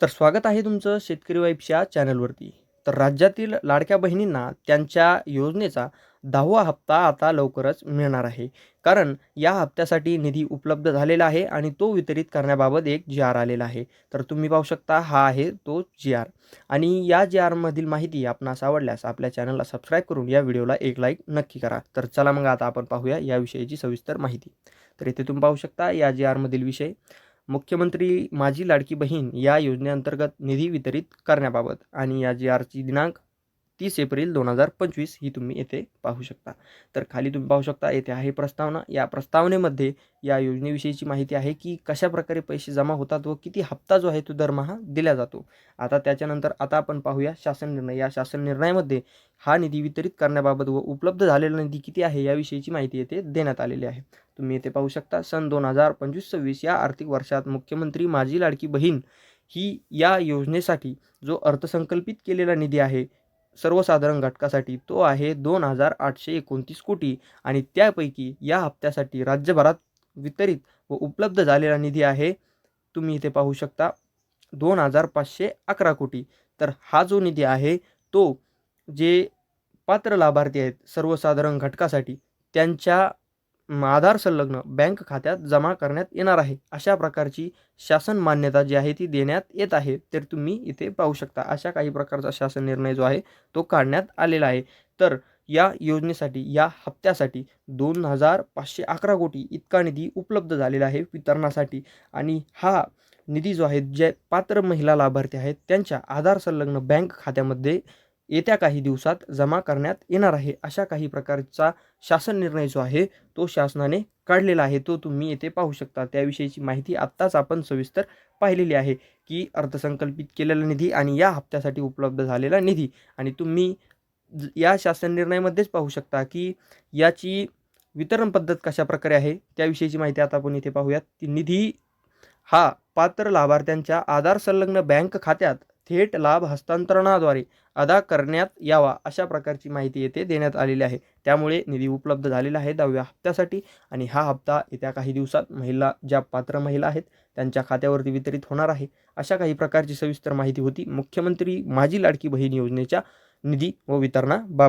तर स्वागत आहे तुमचं शेतकरी वाईफच्या चॅनलवरती. तर राज्यातील लाडक्या बहिणींना त्यांच्या योजनेचा दहावा हप्ता आता लवकरच मिळणार आहे. कारण या हप्त्यासाठी निधी उपलब्ध झालेला आहे आणि तो वितरित करण्याबाबत एक जी आर आलेला आहे. तर तुम्ही पाहू शकता हा आहे तो जी आर. आणि या जी आरमधील माहिती आपणास आवडल्यास आपल्या चॅनलला सबस्क्राईब करून या व्हिडिओला एक लाईक नक्की करा. तर चला मग आता आपण पाहूया याविषयीची सविस्तर माहिती. तर इथे तुम्ही पाहू शकता या जी आरमधील विषय. मुख्यमंत्री माझी लाडकी बहीण या योजनेअंतर्गत निधी वितरित करण्याबाबत आणि या जी आरची दिनांक तीस एप्रिल दोन हजार पंचवीस ही तुम्ही येथे पाहू शकता. तर खाली तुम्ही पाहू शकता येथे आहे प्रस्तावना. या प्रस्तावनेमध्ये या योजनेविषयीची माहिती आहे की कशा प्रकारे पैसे जमा होतात व किती हप्ता जो आहे तो दरमहा दिला जातो. आता त्याच्यानंतर आता आपण पाहूया शासन निर्णय. या शासन निर्णयामध्ये हा निधी वितरित करण्याबाबत व उपलब्ध झालेला निधी किती आहे याविषयीची माहिती येथे देण्यात आलेली आहे. तुम्ही येथे पाहू शकता सन दोन हजार पंचवीस सव्वीस या आर्थिक वर्षात मुख्यमंत्री माझी लाडकी बहीण ही या योजनेसाठी जो अर्थसंकल्पित केलेला निधी आहे सर्वसाधारण घटकासाठी तो आहे दोन हजार आठशे एकोणतीस कोटी आणि त्यापैकी या हप्त्यासाठी राज्यभरात वितरित व उपलब्ध झालेला निधी आहे. तुम्ही इथे पाहू शकता दोन हजार पाचशे अकरा कोटी. तर हा जो निधी आहे तो जे पात्र लाभार्थी आहेत सर्वसाधारण घटकासाठी त्यांच्या आधार संलग्न बँक खात्यात जमा करण्यात येणार आहे. अशा प्रकारची शासन मान्यता जी आहे ती देण्यात येत आहे. तर तुम्ही इथे पाहू शकता अशा काही प्रकारचा शासन निर्णय जो आहे तो काढण्यात आलेला आहे. तर या योजनेसाठी या हप्त्यासाठी दोन हजार पाचशे अकरा कोटी इतका निधी उपलब्ध झालेला आहे वितरणासाठी. आणि हा निधी जो आहे जे पात्र महिला लाभार्थी आहेत त्यांच्या आधार संलग्न बँक खात्यामध्ये येत्या काही दिवसात जमा करण्यात येणार आहे. अशा काही प्रकारचा शासन निर्णय जो आहे तो शासनाने काढलेला आहे. तो तुम्ही येथे पाहू शकता. त्याविषयीची माहिती आत्ताच आपण सविस्तर पाहिलेली आहे की अर्थसंकल्पित केलेला निधी आणि या हप्त्यासाठी उपलब्ध झालेला निधी. आणि तुम्ही ज- या शासन निर्णयामध्येच पाहू शकता की याची वितरण पद्धत कशा प्रकारे आहे त्याविषयीची माहिती आता आपण इथे पाहूयात. ती निधी हा पात्र लाभार्थ्यांच्या आधार संलग्न बँक खात्यात थेट लाभ हस्तांतरणाद्वारे अदा करण्यात यावा अशा प्रकारची माहिती येथे देण्यात आलेली आहे. त्यामुळे निधी उपलब्ध झालेला आहे दहाव्या हप्त्यासाठी आणि हा हप्ता येत्या काही दिवसात महिला ज्या पात्र महिला आहेत त्यांच्या खात्यावरती वितरित होणार आहे. अशा काही प्रकारची सविस्तर माहिती होती मुख्यमंत्री माझी लाडकी बहीण योजनेच्या निधी व वितरणाबाबत.